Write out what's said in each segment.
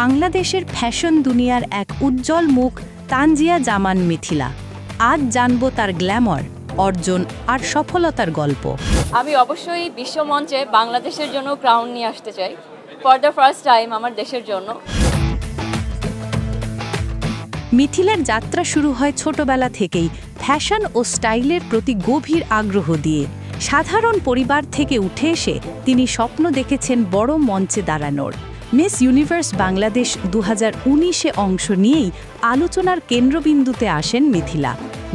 বাংলাদেশের ফ্যাশন দুনিয়ার এক উজ্জ্বল মুখ তানজিয়া জামান মিথিলা। আজ জানব তার গ্ল্যামার অর্জন আর সফলতার গল্প। আমি অবশ্যই বিশ্বমঞ্চে বাংলাদেশের জন্য ক্রাউন নিয়ে আসতে চাই। ফর দ্য ফার্স্ট টাইম আমার দেশের জন্য। মিথিলার যাত্রা শুরু হয় ছোটবেলা থেকেই ফ্যাশন ও স্টাইলের প্রতি গভীর আগ্রহ দিয়ে। সাধারণ পরিবার থেকে উঠে এসে তিনি স্বপ্ন দেখেছেন বড় মঞ্চে দাঁড়ানোর। মিস ইউনিভার্স বাংলাদেশ দু হাজার উনিশে অংশ নিয়েই আলোচনার কেন্দ্রবিন্দুতে আসেন মিথিলা।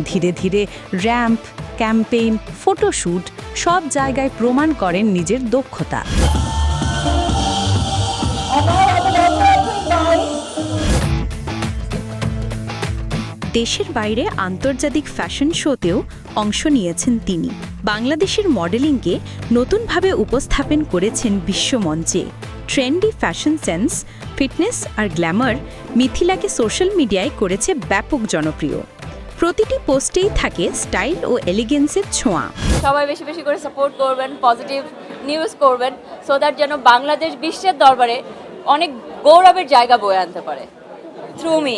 ধীরে ধীরে র্যাম্প, ক্যাম্পেইন, ফটোশ্যুট সব জায়গায় প্রমাণ করেন নিজের দক্ষতা। দেশের বাইরে আন্তর্জাতিক ফ্যাশন শোতেও অংশ নিয়েছেন তিনি। বাংলাদেশের মডেলিংকে নতুনভাবে উপস্থাপন করেছেন বিশ্বমঞ্চে। ট্রেন্ডি ফ্যাশন সেন্স ফিটনেস আর গ্ল্যামার মিথিলাকে সোশ্যাল মিডিয়ায় করেছে ব্যাপক জনপ্রিয়। প্রতিটি পোস্টেই থাকে স্টাইল ও এলিগেন্সের ছোঁয়া। সবাই বেশি বেশি করে সাপোর্ট করবেন পজিটিভ নিউজ করবেন সো দ্যাট যেন বাংলাদেশ বিশ্বের দরবারে অনেক গৌরবের জায়গা বয়ে আনতে পারে। থ্রু মি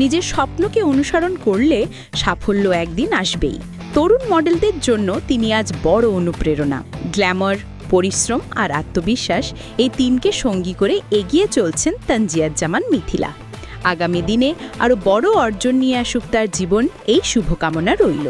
নিজের স্বপ্নকে অনুসরণ করলে সাফল্য একদিন আসবেই। তরুণ মডেলদের জন্য তিনি আজ বড় অনুপ্রেরণা। গ্ল্যামার, পরিশ্রম আর আত্মবিশ্বাস এই তিনকে সঙ্গী করে এগিয়ে চলছেন তানজিয়ার জামান মিথিলা। আগামী দিনে আরও বড় অর্জন নিয়ে আসুক তার জীবন, এই শুভকামনা রইল।